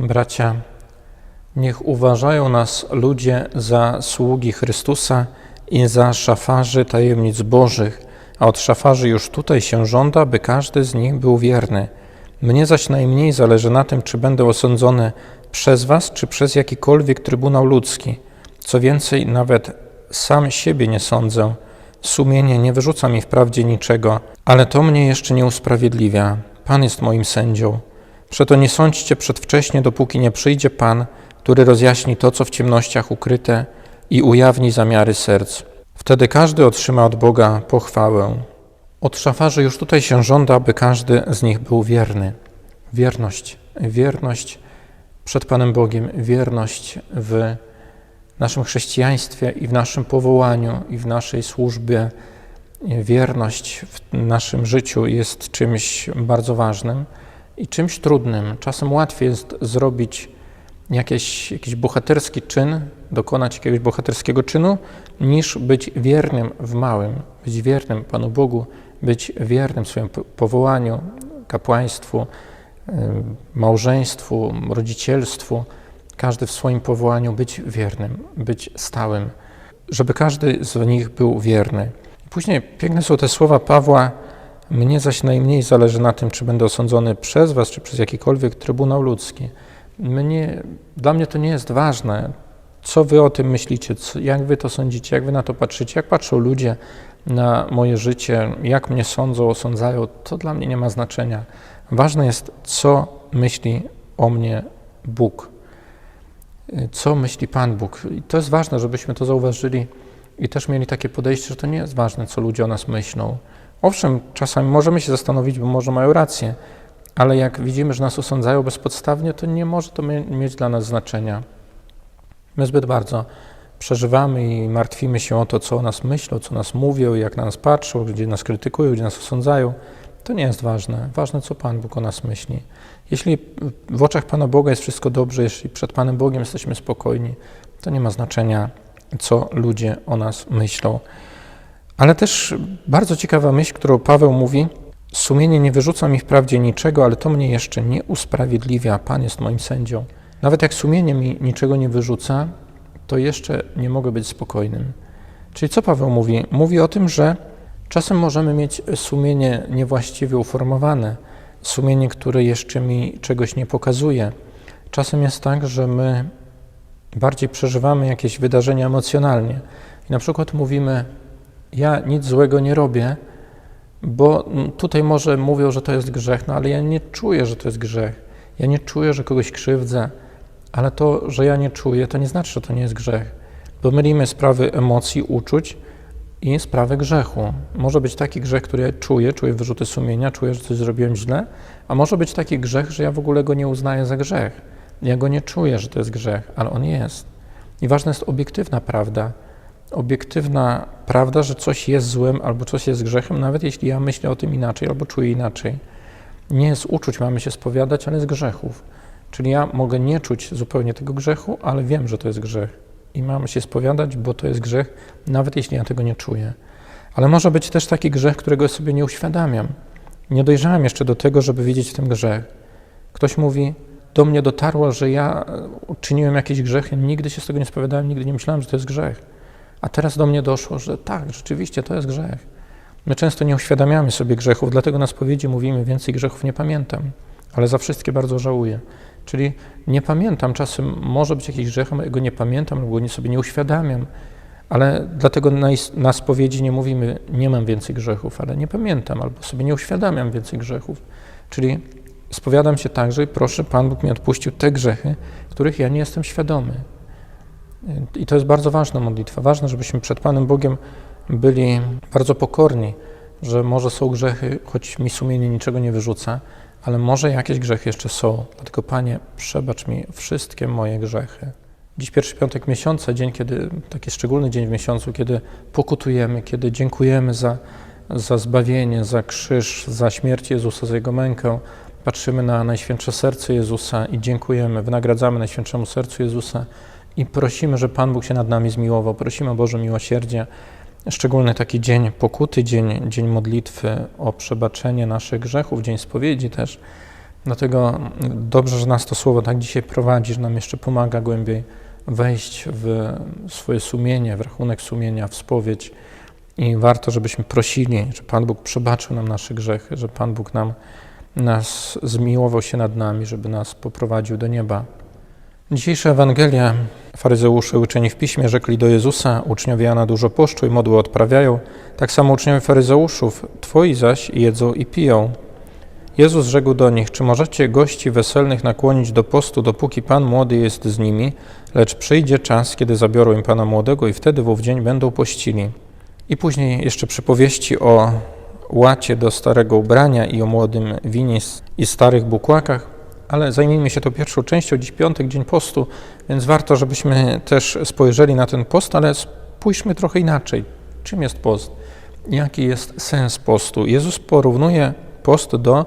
Bracia, niech uważają nas ludzie za sługi Chrystusa i za szafarzy tajemnic Bożych, a od szafarzy już tutaj się żąda, by każdy z nich był wierny. Mnie zaś najmniej zależy na tym, czy będę osądzony przez was, czy przez jakikolwiek trybunał ludzki. Co więcej, nawet sam siebie nie sądzę. Sumienie nie wyrzuca mi wprawdzie niczego, ale to mnie jeszcze nie usprawiedliwia. Pan jest moim sędzią. Przeto nie sądźcie przedwcześnie, dopóki nie przyjdzie Pan, który rozjaśni to, co w ciemnościach ukryte i ujawni zamiary serc. Wtedy każdy otrzyma od Boga pochwałę. Od szafarzy już tutaj się żąda, aby każdy z nich był wierny. Wierność, wierność przed Panem Bogiem, wierność w naszym chrześcijaństwie i w naszym powołaniu i w naszej służbie, wierność w naszym życiu jest czymś bardzo ważnym i czymś trudnym. Czasem łatwiej jest zrobić jakiś, jakiś bohaterski czyn, dokonać jakiegoś bohaterskiego czynu, niż być wiernym w małym, być wiernym Panu Bogu, być wiernym swojemu powołaniu, kapłaństwu, małżeństwu, rodzicielstwu. Każdy w swoim powołaniu być wiernym, być stałym, żeby każdy z nich był wierny. Później piękne są te słowa Pawła, mnie zaś najmniej zależy na tym, czy będę osądzony przez was, czy przez jakikolwiek trybunał ludzki. Mnie, dla mnie to nie jest ważne, co wy o tym myślicie, co, jak wy to sądzicie, jak wy na to patrzycie, jak patrzą ludzie na moje życie, jak mnie sądzą, osądzają, to dla mnie nie ma znaczenia. Ważne jest, co myśli o mnie Bóg, co myśli Pan Bóg. I to jest ważne, żebyśmy to zauważyli i też mieli takie podejście, że to nie jest ważne, co ludzie o nas myślą. Owszem, czasami możemy się zastanowić, bo może mają rację, ale jak widzimy, że nas osądzają bezpodstawnie, to nie może to mieć dla nas znaczenia. My zbyt bardzo przeżywamy i martwimy się o to, co o nas myślą, co nas mówią, jak na nas patrzą, gdzie nas krytykują, gdzie nas osądzają. To nie jest ważne. Ważne, co Pan Bóg o nas myśli. Jeśli w oczach Pana Boga jest wszystko dobrze, jeśli przed Panem Bogiem jesteśmy spokojni, to nie ma znaczenia, co ludzie o nas myślą. Ale też bardzo ciekawa myśl, którą Paweł mówi, sumienie nie wyrzuca mi wprawdzie niczego, ale to mnie jeszcze nie usprawiedliwia, Pan jest moim sędzią. Nawet jak sumienie mi niczego nie wyrzuca, to jeszcze nie mogę być spokojnym. Czyli co Paweł mówi? Mówi o tym, że czasem możemy mieć sumienie niewłaściwie uformowane, sumienie, które jeszcze mi czegoś nie pokazuje. Czasem jest tak, że my bardziej przeżywamy jakieś wydarzenia emocjonalnie. I na przykład mówimy, ja nic złego nie robię, bo tutaj może mówią, że to jest grzech, no ale ja nie czuję, że to jest grzech. Ja nie czuję, że kogoś krzywdzę, ale to, że ja nie czuję, to nie znaczy, że to nie jest grzech. Bo mylimy sprawy emocji, uczuć i sprawy grzechu. Może być taki grzech, który ja czuję, czuję wyrzuty sumienia, czuję, że coś zrobiłem źle, a może być taki grzech, że ja w ogóle go nie uznaję za grzech. Ja go nie czuję, że to jest grzech, ale on jest. I ważna jest obiektywna prawda. Obiektywna prawda, że coś jest złym albo coś jest grzechem, nawet jeśli ja myślę o tym inaczej albo czuję inaczej. Nie z uczuć mamy się spowiadać, ale z grzechów. Czyli ja mogę nie czuć zupełnie tego grzechu, ale wiem, że to jest grzech. I mam się spowiadać, bo to jest grzech, nawet jeśli ja tego nie czuję. Ale może być też taki grzech, którego sobie nie uświadamiam. Nie dojrzałem jeszcze do tego, żeby widzieć ten grzech. Ktoś mówi, do mnie dotarło, że ja czyniłem jakiś grzech, ja nigdy się z tego nie spowiadałem, nigdy nie myślałem, że to jest grzech. A teraz do mnie doszło, że tak, rzeczywiście to jest grzech. My często nie uświadamiamy sobie grzechów, dlatego na spowiedzi mówimy, więcej grzechów nie pamiętam, ale za wszystkie bardzo żałuję. Czyli nie pamiętam, czasem może być jakiś grzech, ale go nie pamiętam albo go sobie nie uświadamiam, ale dlatego na, na spowiedzi nie mówimy, nie mam więcej grzechów, ale nie pamiętam albo sobie nie uświadamiam więcej grzechów. Czyli spowiadam się także i proszę, Pan Bóg mi odpuścił te grzechy, których ja nie jestem świadomy. I to jest bardzo ważna modlitwa. Ważne, żebyśmy przed Panem Bogiem byli bardzo pokorni, że może są grzechy, choć mi sumienie niczego nie wyrzuca, ale może jakieś grzechy jeszcze są. Dlatego, Panie, przebacz mi wszystkie moje grzechy. Dziś pierwszy piątek miesiąca, dzień, kiedy, taki szczególny dzień w miesiącu, kiedy pokutujemy, kiedy dziękujemy za, za zbawienie, za krzyż, za śmierć Jezusa, za Jego mękę. Patrzymy na Najświętsze Serce Jezusa i dziękujemy, wynagradzamy Najświętszemu Sercu Jezusa i prosimy, że Pan Bóg się nad nami zmiłował. Prosimy o Boże miłosierdzie. Szczególny taki dzień pokuty, dzień, dzień modlitwy o przebaczenie naszych grzechów, dzień spowiedzi też. Dlatego dobrze, że nas to słowo tak dzisiaj prowadzi, że nam jeszcze pomaga głębiej wejść w swoje sumienie, w rachunek sumienia, w spowiedź. I warto, żebyśmy prosili, że Pan Bóg przebaczył nam nasze grzechy, że Pan Bóg nam, nas zmiłował się nad nami, żeby nas poprowadził do nieba. Dzisiejsza Ewangelia faryzeusze uczeni w piśmie rzekli do Jezusa, uczniowie Jana dużo poszczu i modły odprawiają, tak samo uczniowie faryzeuszów, twoi zaś jedzą i piją. Jezus rzekł do nich, czy możecie gości weselnych nakłonić do postu, dopóki Pan młody jest z nimi, lecz przyjdzie czas, kiedy zabiorą im Pana młodego i wtedy w dzień będą pościli. I później jeszcze przypowieści o łacie do starego ubrania i o młodym winie i starych bukłakach, ale zajmijmy się to pierwszą częścią, dziś piątek, dzień postu, więc warto, żebyśmy też spojrzeli na ten post, ale spójrzmy trochę inaczej. Czym jest post? Jaki jest sens postu? Jezus porównuje post do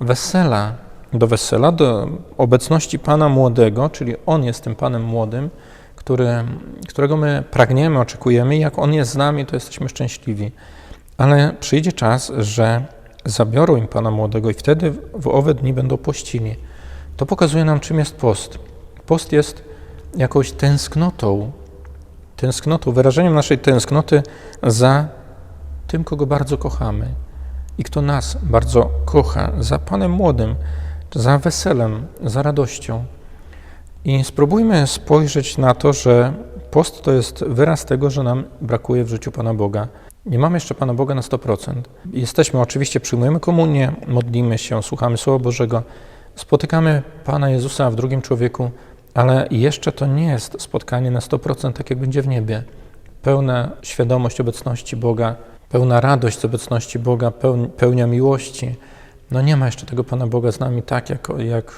wesela, do wesela, do obecności Pana młodego, czyli On jest tym Panem młodym, który, którego my pragniemy, oczekujemy jak On jest z nami, to jesteśmy szczęśliwi. Ale przyjdzie czas, że zabiorą im Pana młodego i wtedy w owe dni będą pościli. To pokazuje nam, czym jest post. Post jest jakąś tęsknotą, tęsknotą, wyrażeniem naszej tęsknoty za tym, kogo bardzo kochamy i kto nas bardzo kocha, za Panem młodym, za weselem, za radością. I spróbujmy spojrzeć na to, że post to jest wyraz tego, że nam brakuje w życiu Pana Boga. Nie mamy jeszcze Pana Boga na 100%. Jesteśmy, oczywiście przyjmujemy komunię, modlimy się, słuchamy Słowa Bożego, spotykamy Pana Jezusa w drugim człowieku, ale jeszcze to nie jest spotkanie na 100%, tak jak będzie w niebie. Pełna świadomość obecności Boga, pełna radość z obecności Boga, pełnia miłości. No nie ma jeszcze tego Pana Boga z nami tak, jak, jak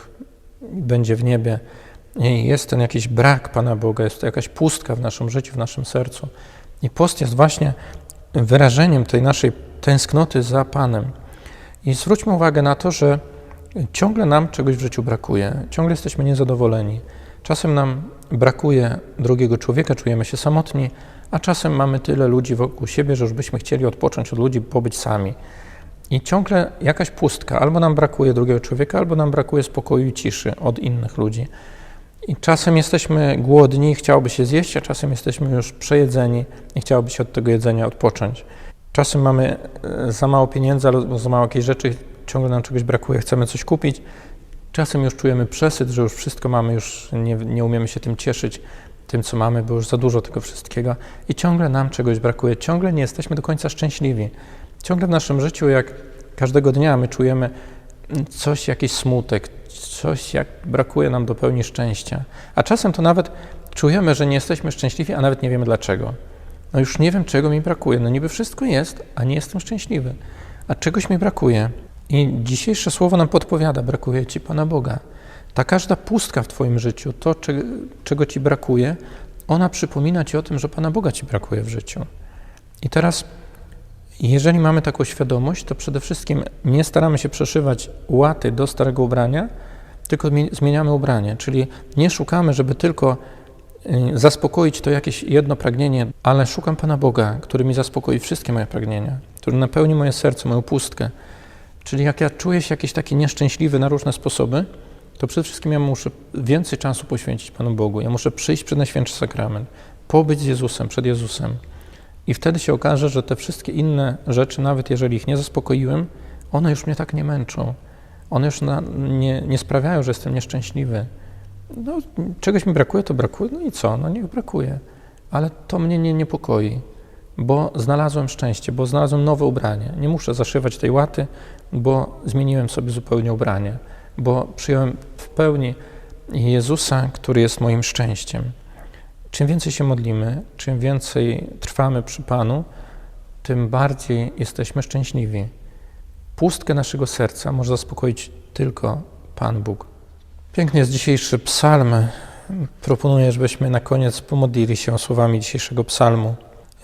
będzie w niebie. I jest ten jakiś brak Pana Boga, jest to jakaś pustka w naszym życiu, w naszym sercu. I post jest właśnie wyrażeniem tej naszej tęsknoty za Panem. I zwróćmy uwagę na to, że ciągle nam czegoś w życiu brakuje, ciągle jesteśmy niezadowoleni. Czasem nam brakuje drugiego człowieka, czujemy się samotni, a czasem mamy tyle ludzi wokół siebie, że już byśmy chcieli odpocząć od ludzi, pobyć sami. I ciągle jakaś pustka, albo nam brakuje drugiego człowieka, albo nam brakuje spokoju i ciszy od innych ludzi. I czasem jesteśmy głodni, chciałoby się zjeść, a czasem jesteśmy już przejedzeni i chciałoby się od tego jedzenia odpocząć. Czasem mamy e, za mało pieniędzy albo za mało jakiejś rzeczy, ciągle nam czegoś brakuje, chcemy coś kupić. Czasem już czujemy przesyt, że już wszystko mamy, już nie, nie umiemy się tym cieszyć, tym co mamy, bo już za dużo tego wszystkiego i ciągle nam czegoś brakuje, ciągle nie jesteśmy do końca szczęśliwi. Ciągle w naszym życiu, jak każdego dnia my czujemy coś, jakiś smutek, coś, jak brakuje nam do pełni szczęścia. A czasem to nawet czujemy, że nie jesteśmy szczęśliwi, a nawet nie wiemy dlaczego. No już nie wiem, czego mi brakuje. No niby wszystko jest, a nie jestem szczęśliwy. A czegoś mi brakuje. I dzisiejsze słowo nam podpowiada, brakuje Ci Pana Boga. Ta każda pustka w Twoim życiu, to czego Ci brakuje, ona przypomina Ci o tym, że Pana Boga Ci brakuje w życiu. I teraz, jeżeli mamy taką świadomość, to przede wszystkim nie staramy się przeszywać łaty do starego ubrania, tylko zmieniamy ubranie, czyli nie szukamy, żeby tylko y, zaspokoić to jakieś jedno pragnienie, ale szukam Pana Boga, który mi zaspokoi wszystkie moje pragnienia, który napełni moje serce, moją pustkę. Czyli jak ja czuję się jakiś taki nieszczęśliwy na różne sposoby, to przede wszystkim ja muszę więcej czasu poświęcić Panu Bogu. Ja muszę przyjść przed Najświętszy Sakrament, pobyć z Jezusem, przed Jezusem. I wtedy się okaże, że te wszystkie inne rzeczy, nawet jeżeli ich nie zaspokoiłem, one już mnie tak nie męczą. One już na, nie, nie sprawiają, że jestem nieszczęśliwy. No, czegoś mi brakuje, to brakuje, no i co? No niech brakuje. Ale to mnie nie niepokoi, bo znalazłem szczęście, bo znalazłem nowe ubranie. Nie muszę zaszywać tej łaty, bo zmieniłem sobie zupełnie ubranie, bo przyjąłem w pełni Jezusa, który jest moim szczęściem. Czym więcej się modlimy, czym więcej trwamy przy Panu, tym bardziej jesteśmy szczęśliwi. Pustkę naszego serca może zaspokoić tylko Pan Bóg. Pięknie jest dzisiejszy psalm. Proponuję, żebyśmy na koniec pomodlili się słowami dzisiejszego psalmu.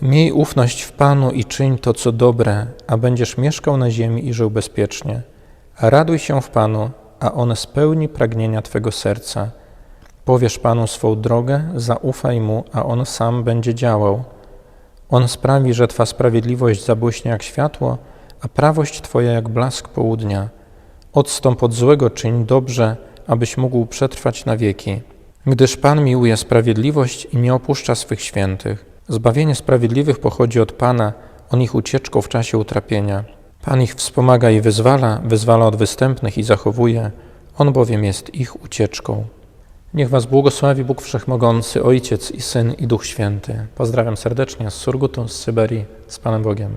Miej ufność w Panu i czyń to, co dobre, a będziesz mieszkał na ziemi i żył bezpiecznie. Raduj się w Panu, a On spełni pragnienia Twego serca. Powiesz Panu swą drogę, zaufaj Mu, a On sam będzie działał. On sprawi, że Twa sprawiedliwość zabłyśnie jak światło, a prawość Twoja jak blask południa. Odstąp od złego, czyń dobrze, abyś mógł przetrwać na wieki. Gdyż Pan miłuje sprawiedliwość i nie opuszcza swych świętych. Zbawienie sprawiedliwych pochodzi od Pana, on ich ucieczką w czasie utrapienia. Pan ich wspomaga i wyzwala, wyzwala od występnych i zachowuje, on bowiem jest ich ucieczką. Niech Was błogosławi Bóg Wszechmogący, Ojciec i Syn i Duch Święty. Pozdrawiam serdecznie z Surgutu, z Syberii, z Panem Bogiem.